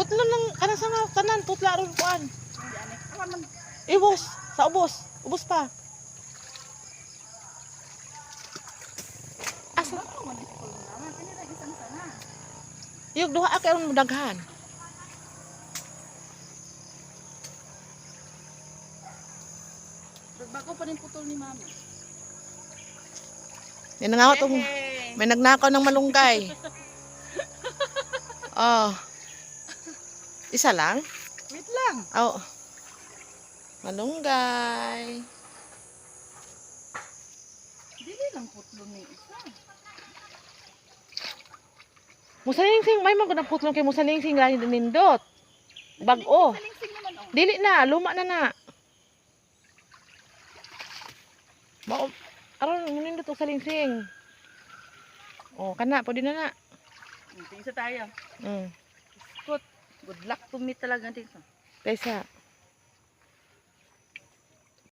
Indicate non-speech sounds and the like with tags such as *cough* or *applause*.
Putlo ng kanang sa mga tanan putla ron kuan. Ibos sa ubos. Ubos pa. Asa Ako yung duha ka ron daghan. Bago pa rin putol ni mama. Yan nga tong Yay! may nagnakaw ng malunggay. *laughs* oh. Isa lang? Wait lang. Oh. Malunggay. Dili lang putlo ni isa. Musalingsing, may mga putlong kay musalingsing lahi din nindot. Bag-o. Oh. Dili na, luma na na. Mao, aron nindot og salingsing. Oh, kana pwede na na. Tingsa tayo. Mm. Good. Luck to me talaga dito. Kaysa